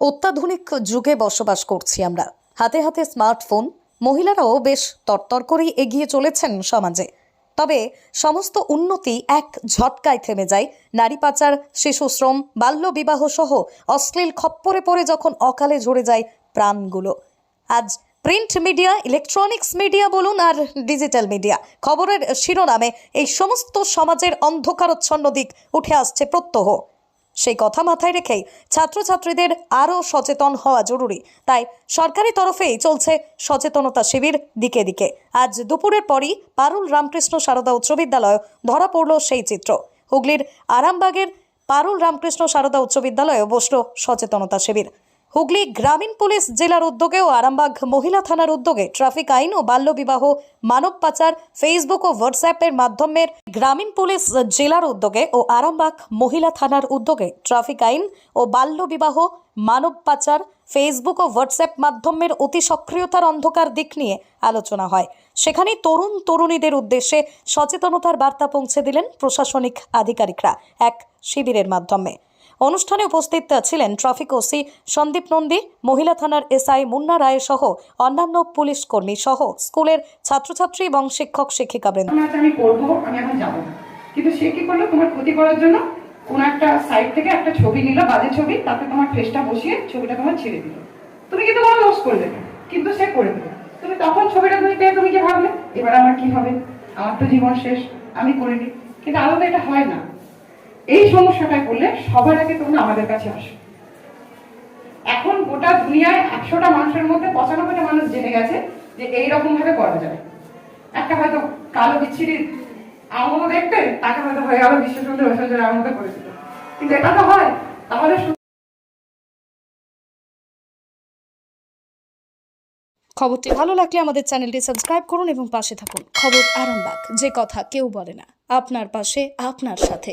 অত্যাধুনিক যুগে বসবাস করছি আমরা। হাতে হাতে স্মার্টফোন, মহিলারাও বেশ তরতর করেই এগিয়ে চলেছেন সমাজে। তবে সমস্ত উন্নতি এক ঝটকায় থেমে যায়। নারী পাচার, শিশু শ্রম বাল্যবিবাহ সহ অশ্লীল খপ্পরে পড়ে যখন অকালে ঝরে যায় প্রাণগুলো। আজ প্রিন্ট মিডিয়া, ইলেকট্রনিক্স মিডিয়া বলুন আর ডিজিটাল মিডিয়া খবরের শিরোনামে এই সমস্ত সমাজের অন্ধকারচ্ছন্ন দিক উঠে আসছে প্রত্যহ। সেই কথা মাথায় রেখেই ছাত্রছাত্রীদের আরও সচেতন হওয়া জরুরি। তাই সরকারি তরফেই চলছে সচেতনতা শিবির দিকে দিকে। আজ দুপুরের পরই পারুল রামকৃষ্ণ সারদা উচ্চ বিদ্যালয় ধরা পড়ল সেই চিত্র। হুগলির আরামবাগের পারুল রামকৃষ্ণ সারদা উচ্চ বিদ্যালয়ে বসল সচেতনতা শিবির। হুগলি গ্রামীণ পুলিশ জেলার উদ্যোগে ও আরামবাগ মহিলা থানার উদ্যোগে ট্রাফিক আইন ও বাল্যবিবাহ মানব পাচার ফেসবুক ও হোয়াটসঅ্যাপের মাধ্যমে গ্রামীণ পুলিশ জেলার উদ্যোগে ও আরামবাগ মহিলা থানার উদ্যোগে ট্রাফিক আইন ও বাল্যবিবাহ মানব পাচার ফেসবুক ও হোয়াটসঅ্যাপ মাধ্যমের অতি সক্রিয়তার অন্ধকার দিক নিয়ে আলোচনা হয়। সেখানে তরুণ তরুণীদের উদ্দেশ্যে সচেতনতার বার্তা পৌঁছে দিলেন প্রশাসনিক আধিকারিকরা এক শিবিরের মাধ্যমে। অনুষ্ঠানে উপস্থিত ছিলেন ট্রাফিক ওসি সন্দীপ নন্দী, মহিলা থানার এসআই মুন্না রায় সহ অন্যান্য পুলিশ কর্মী সহ স্কুলের ছাত্রছাত্রী এবং শিক্ষক শিক্ষিকাবৃন্দ আমি করব আমি এখন যাব। কিন্তু সে কি করল? তোমার ক্ষতি করার জন্য কোন একটা সাইড থেকে একটা ছবি নিল, বাজে ছবি, তাতে তোমার ফেসটা বসিয়ে ছবিটা তোমার ছেড়ে দিল। তুমি কিন্তু কোনো দোষ করলে কিন্তু সে করে দিল। তুমি তখন ছবিটা তুমি পেয়ে, তুমি কি ভাবলে? এবার আমার কি হবে? আমার তো জীবন শেষ, আমি করিনি। কিন্তু আলাদা এটা হয় না। এই সমস্যাটায় করলে সবার আগে তোমরা আমাদের কাছে আসো। এখন গোটা দুনিয়ায় একশোটা মানুষের মধ্যে পঁচানব্বইটা মানুষ জেনে গেছে যে এইরকম ভাবে করা যায়। একটা হয়তো কালো বিচ্ছিরি আমও দেখতে তাকে হয়তো হয়ে গেল বিশ্ব সুন্দর ঐশ্বর্যের আমার করেছিল কিন্তু এটা তো হয়, তাহলে খবরটি ভালো লাগলে আমাদের চ্যানেলটি সাবস্ক্রাইব করুন এবং পাশে থাকুন। খবর আরামবাগ, যে কথা কেউ বলে না। আপনার পাশে, আপনার সাথে।